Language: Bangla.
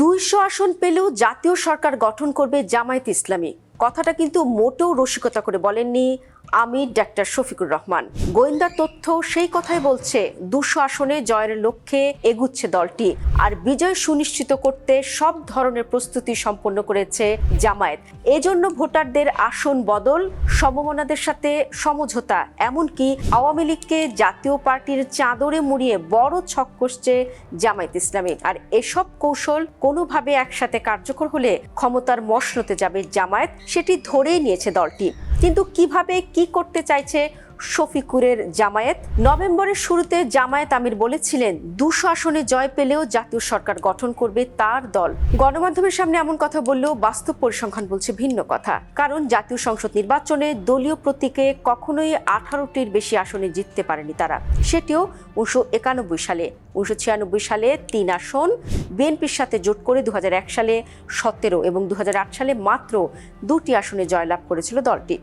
দুইশো আসন পেলেও জাতীয় সরকার গঠন করবে জামায়াত ইসলামী। কথাটা কিন্তু মোটেও রসিকতা করে বলেননি আমির, ডাক্তার শফিকুর রহমান। গোয়েন্দা তথ্য সেই কথাই বলছে, দুশো আসনে জয়ের লক্ষ্যে এগুচ্ছে দলটি। আর বিজয় সুনিশ্চিত করতে সব ধরনের প্রস্তুতি সম্পন্ন করেছে জামায়াত। এজন্য ভোটারদের আসন বদল, সমমনাদের সাথে সমঝোতা, এমনকি আওয়ামী লীগকে জাতীয় পার্টির চাদরে মুড়িয়ে বড় ছক কষছে জামায়াত ইসলামী। আর এসব কৌশল কোনোভাবে একসাথে কার্যকর হলে ক্ষমতার মসনতে যাবে জামায়াত, সেটি ধরেই নিয়েছে দলটি। কিন্তু কীভাবে কি করতে চাইছে শফিকুরের জামায়াত? নভেম্বরের শুরুতে জামায়াত আমির বলেছিলেন, দুশো আসনে জয় পেলেও জাতীয় সরকার গঠন করবে তার দল। গণমাধ্যমের সামনে এমন কথা বললেও বাস্তব পরিসংখ্যান বলছে ভিন্ন কথা। কারণ জাতীয় সংসদ নির্বাচনে দলীয় প্রতীকে কখনোই আঠারোটির বেশি আসনে জিততে পারেনি তারা। সেটিও উনিশশো একানব্বই সালে। উনিশশো ছিয়ানব্বই সালে তিন আসন, বিএনপির সাথে জোট করে দু হাজার এক সালে সতেরো এবং দু হাজার আট সালে মাত্র দুটি আসনে জয়লাভ করেছিল দলটি।